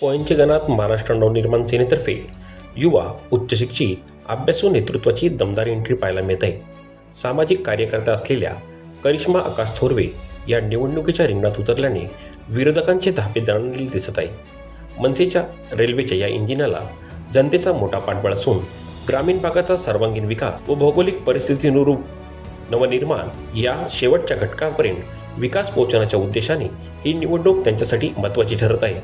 पॉईंटच्या गणात महाराष्ट्र नवनिर्माण सेनेतर्फे युवा उच्चशिक्षित अभ्यासू नेतृत्वाची दमदार एंट्री पाहायला मिळत आहे. सामाजिक कार्यकर्ता असलेल्या करिश्मा आकाश थोरवे या निवडणुकीच्या रिंगणात उतरल्याने विरोधकांचे धापे दणाणलेले दिसत आहे. मनसेच्या रेल्वेच्या या इंजिनाला जनतेचा मोठा पाठबळ असून ग्रामीण भागाचा सर्वांगीण विकास व भौगोलिक परिस्थितीनुरूप नवनिर्माण या शेवटच्या घटकापर्यंत विकास पोहोचवण्याच्या उद्देशाने ही निवडणूक त्यांच्यासाठी महत्त्वाची ठरत आहे.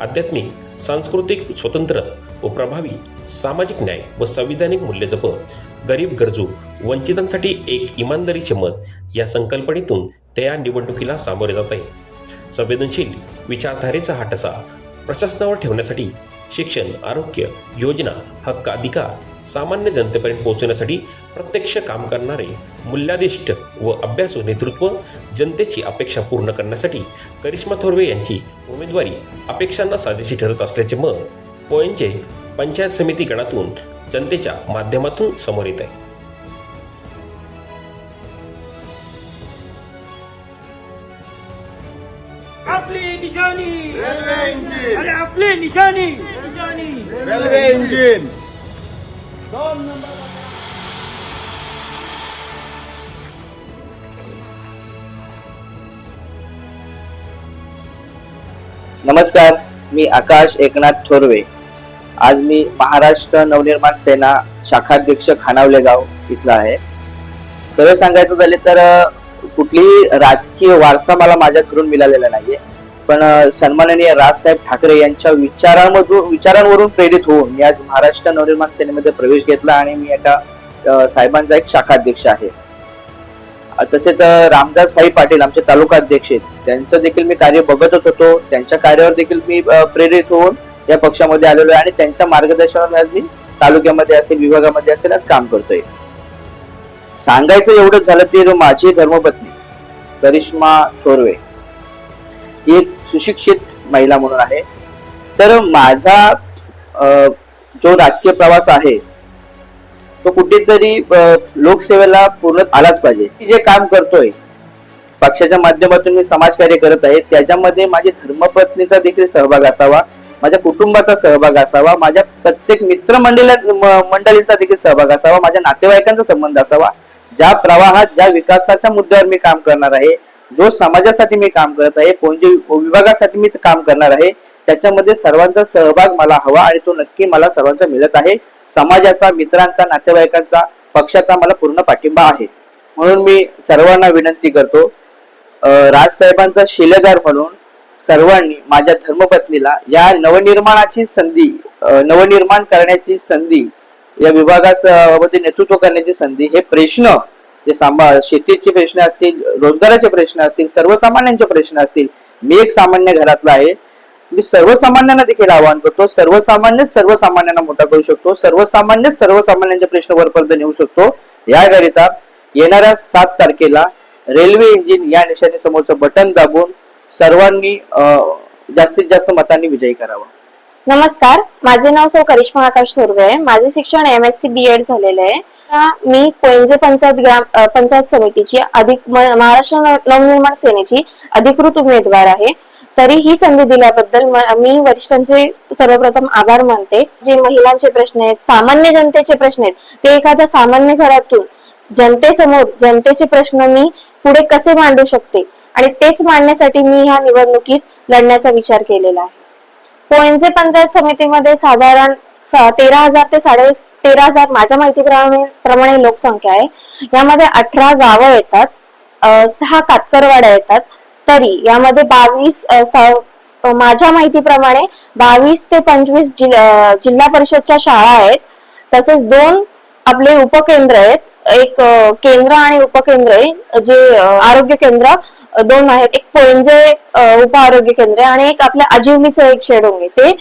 आध्यात्मिक सांस्कृतिक स्वतंत्र व प्रभावी सामाजिक न्याय व संविधानिक मूल्य जपत गरीब गरजू वंचितांसाठी एक इमानदारीचे मत या संकल्पनेतून त्या या निवडणुकीला सामोरे जात आहे. संवेदनशील विचारधारेचा हा ठसा प्रशासनावर ठेवण्यासाठी शिक्षण आरोग्य योजना हक्क अधिकार सामान्य जनतेपर्यंत पोहोचवण्यासाठी प्रत्यक्ष काम करणारे मूल्याधिष्ठ व अभ्यासू नेतृत्व जनतेची अपेक्षा पूर्ण करण्यासाठी करिश्मा थोरवे यांची उमेदवारी अपेक्षांना साजेशी ठरत असल्याचे मत पोयंचे पंचायत समिती गणातून जनतेच्या माध्यमातून समोर येत आहे. आपली निशाणी. अरे आपली निशाणी. रेल्वे इंजिन नमस्कार मी आकाश एकनाथ थोरवे. आज मी महाराष्ट्र नवनिर्माण सेना शाखाध्यक्ष खानावले गाव इथला आहे. खरं सांगायचं झाले तर कुठलीही राजकीय वारसा मला माझ्या घरून मिळालेला नाहीये. पण सन्माननीय राजसाहेब ठाकरे यांच्या विचारांमधून विचारांवरून प्रेरित होऊन मी आज महाराष्ट्र नवनिर्माण सेनेमध्ये प्रवेश घेतला आणि मी एका साहेबांचा एक शाखाध्यक्ष आहे. तसेच रामदास भाई पाटील आमचे तालुका अध्यक्ष आहेत. त्यांचं देखील मी कार्य बघतच होतो. त्यांच्या कार्यावर देखील मी प्रेरित होऊन या पक्षामध्ये आलेलो आहे आणि त्यांच्या मार्गदर्शनावर आज मी तालुक्यामध्ये असेल विभागामध्ये असेल आज काम करतोय. सांगायचं एवढंच झालं ते माझी धर्मपत्नी करिश्मा थोरवे. एक सुशिक्षित महिला म्हणून आहे. तर माझा जो राजकीय प्रवास आहे तो कुठेतरी लोकसेवेला पूर्ण आलाच पाहिजे. जे काम करतोय पक्षाच्या माध्यमातून मी समाजकार्य करत आहे त्याच्यामध्ये माझी धर्मपत्नीचा देखील सहभाग असावा माझ्या कुटुंबाचा सहभाग असावा माझ्या प्रत्येक मित्रमंडळी मंडळींचा देखील सहभाग असावा माझ्या नातेवाईकांचा संबंध असावा. ज्या प्रवाहात ज्या विकासाच्या मुद्द्यावर मी काम करणार आहे जो समाजासाठी मी काम करत आहे कोणत्या विभागासाठी मी काम करणार आहे त्याच्यामध्ये सर्वांचा सहभाग मला हवा आणि तो नक्की मला सर्वांचा मिळत आहे. समाजाचा मित्रांचा नातेवाईकांचा पक्षाचा मला पूर्ण पाठिंबा आहे. म्हणून मी सर्वांना विनंती करतो राजसाहेबांचा शिलेदार म्हणून सर्वांनी माझ्या धर्मपत्नीला या नवनिर्माणाची संधी नवनिर्माण करण्याची संधी या विभागामध्ये नेतृत्व करण्याची संधी हे प्रश्न जे शेतीचे प्रश्न असतील रोजगाराचे प्रश्न असतील सर्वसामान्यांचे प्रश्न असतील मी एक सामान्य घरातला आहे. मी सर्वसामान्यांना देखील आवाहन करतो सर्वसामान्य सर्वसामान्यांना मोठा करू शकतो सर्वसामान्य सर्वसामान्यांचे प्रश्न वरपर्यंत नेऊ शकतो. याकरिता येणाऱ्या सात तारखेला रेल्वे इंजिन या निशाने समोरचं बटन दाबून सर्वांनी जास्तीत जास्त मतांनी विजयी करावा. नमस्कार माझे नाव सौ करिश्मा आकाश थोरवे आहे. माझे शिक्षण M S C B Ed झालेले आहे. मी कोयंजे पंचायत ग्राम पंचायत समितीची अधिक महाराष्ट्र नवनिर्माण सेनेची अधिकृत उमेदवार आहे. तरी ही संधी दिल्याबद्दल मी वरिष्ठांचे सर्वप्रथम आभार मानते. जे महिलांचे प्रश्न आहेत सामान्य जनतेचे प्रश्न आहेत ते एखाद्या सामान्य घरातून जनतेसमोर जनतेचे प्रश्न मी पुढे कसे मांडू शकते? आणि तेच मांडण्यासाठी मी ह्या निवडणुकीत लढण्याचा विचार केलेला आहे. पोयंजे पंचायत समितीमध्ये साधारण तेरा हजार ते साडे तेरा हजार माझ्या माहितीप्रमाणे प्रमाणे लोकसंख्या आहे. यामध्ये अठरा गावं येतात. सहा कातकरवाड्या येतात. तरी यामध्ये बावीस माझ्या माहितीप्रमाणे बावीस ते पंचवीस जिल्हा परिषदच्या शाळा आहेत. तसेच दोन आपले उपकेंद्र आहेत. एक केंद्र आणि उपकेंद्र आहे जे आरोग्य केंद्र. दोन आहेत. एक पणजे उप आरोग्य केंद्र आहे आणि एक आपल्या आजिवलीचं एक शेडोंग ते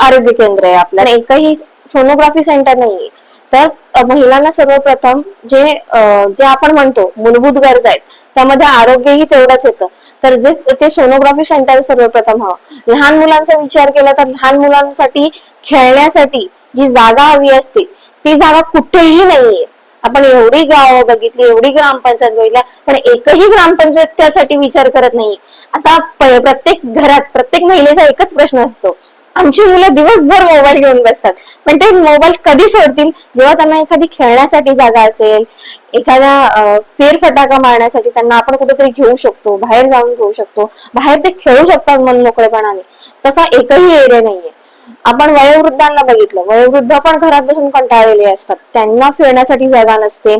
आरोग्य केंद्र आहे आपल्या एकही सोनोग्राफी सेंटर नाहीये. तर महिलांना सर्वप्रथम जे जे आपण म्हणतो मूलभूत गरजा आहेत त्यामध्ये आरोग्यही तेवढंच येतं. तर जे ते सोनोग्राफी सेंटर सर्वप्रथम हवं. लहान मुलांचा विचार केला तर लहान मुलांसाठी खेळण्यासाठी जी जागा हवी असते ती जागा कुठेही नाहीये. आपण एवढी गावं बघितली एवढी ग्रामपंचायत बघितल्या पण एकही ग्रामपंचायत त्यासाठी विचार करत नाही. आता प्रत्येक घरात प्रत्येक महिलेचा एकच प्रश्न असतो. आमची मुलं दिवसभर मोबाईल घेऊन बसतात. पण ते मोबाईल कधी सोडतील? जेव्हा त्यांना एखादी खेळण्यासाठी जागा असेल एखादा फेरफटाका मारण्यासाठी त्यांना आपण कुठेतरी घेऊ शकतो बाहेर जाऊन घेऊ शकतो. बाहेर ते खेळू शकतात मन मोकळेपणाने तसा एकही एरिया नाहीये. आपण वयोवृद्धांना बघितलं. वयोवृद्ध पण घरात बसून कंटाळलेले असतात. त्यांना फिरण्यासाठी जागा नसते.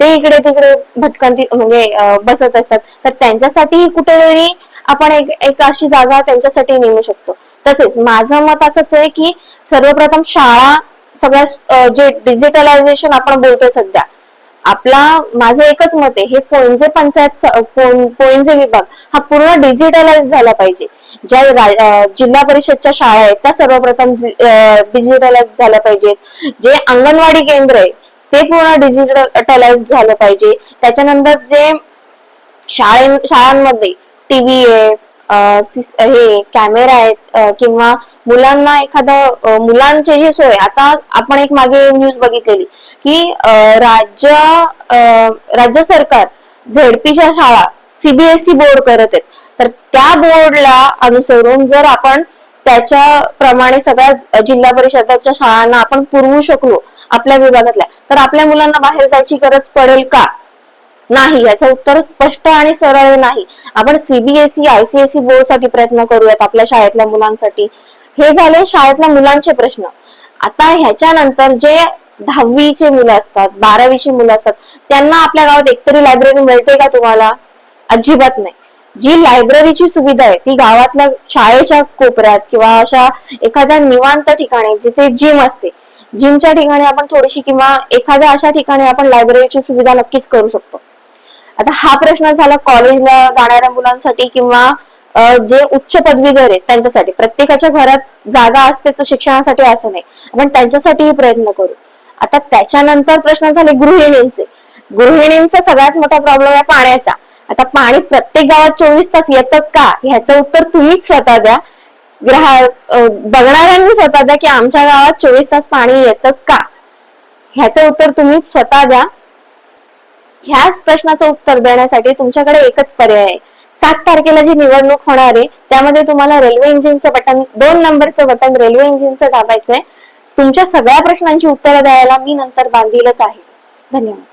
ते इकडे तिकडे भटकंती म्हणजे बसत असतात. तर त्यांच्यासाठी कुठेतरी आपण एक एक अशी जागा त्यांच्यासाठी नेमू शकतो. तसेच माझं मत असंच आहे की सर्वप्रथम शाळा सगळ्या जे डिजिटलायझेशन आपण बोलतोय सध्या आपला माझं एकच मत आहे हे कोणजे पंचायत कोणजे विभाग हा पूर्ण डिजिटलाइज झाला पाहिजे. ज्या जिल्हा परिषदच्या शाळा आहेत त्या सर्वप्रथम डिजिटलाइज झाल्या पाहिजेत. जे अंगणवाडी केंद्र आहे ते पूर्ण डिजिटलाइज झालं पाहिजे. त्याच्यानंतर जे शाळे शाळांमध्ये टीव्ही आहे हे कॅमेरा आहेत किंवा मुलांना एखादं मुलांचे जे सोय आता आपण एक मागे न्यूज बघितलेली की राज्य राज्य सरकार झेडपीच्या शाळा सीबीएसई बोर्ड करत आहेत. तर त्या बोर्डला अनुसरून जर आपण त्याच्या प्रमाणे सगळ्या जिल्हा परिषदाच्या शाळांना आपण पुरवू शकलो आपल्या विभागातल्या तर आपल्या मुलांना बाहेर जायची गरज पडेल का? नाही याचं उत्तर स्पष्ट आणि सरळ नाही. आपण सीबीएसई आयसीएसई बोर्डसाठी प्रयत्न करूयात आपल्या शाळेतल्या मुलांसाठी. हे झाले शाळेतल्या मुलांचे प्रश्न. आता ह्याच्यानंतर जे दहावीचे मुलं असतात बारावीचे मुलं असतात त्यांना आपल्या गावात एकतरी लायब्ररी मिळते का तुम्हाला? अजिबात नाही. जी लायब्ररीची सुविधा आहे ती गावातल्या शाळेच्या कोपऱ्यात किंवा अशा एखाद्या निवांत ठिकाणी जिथे जिम असते जिमच्या ठिकाणी आपण थोडीशी किंवा एखाद्या अशा ठिकाणी आपण लायब्ररीची सुविधा नक्कीच करू शकतो. आता हा प्रश्न झाला कॉलेजला जाणाऱ्या मुलांसाठी किंवा जे उच्च पदवीधर आहेत त्यांच्यासाठी. प्रत्येकाच्या घरात जागा असते तर शिक्षणासाठी असं नाही. आपण त्यांच्यासाठीही प्रयत्न करू. आता त्याच्यानंतर प्रश्न झाले गृहिणींचे. गृहिणींचा सगळ्यात मोठा प्रॉब्लेम आहे पाण्याचा. आता पाणी प्रत्येक गावात चोवीस तास येतं का? ह्याचं उत्तर तुम्हीच स्वतः द्या. ग्राहक बघणाऱ्यांनी स्वतः द्या की आमच्या गावात चोवीस तास पाणी येतं का? ह्याचं उत्तर तुम्ही स्वतः द्या. ह्याच प्रश्नाचं उत्तर देण्यासाठी तुमच्याकडे एकच पर्याय आहे. सात तारखेला जी निवडणूक होणार आहे त्यामध्ये तुम्हाला रेल्वे इंजिनचं बटन दोन नंबरचं बटन रेल्वे इंजिनचं दाबायचंय. तुमच्या सगळ्या प्रश्नांची उत्तरं द्यायला मी नंतर बांधीलच आहे. धन्यवाद.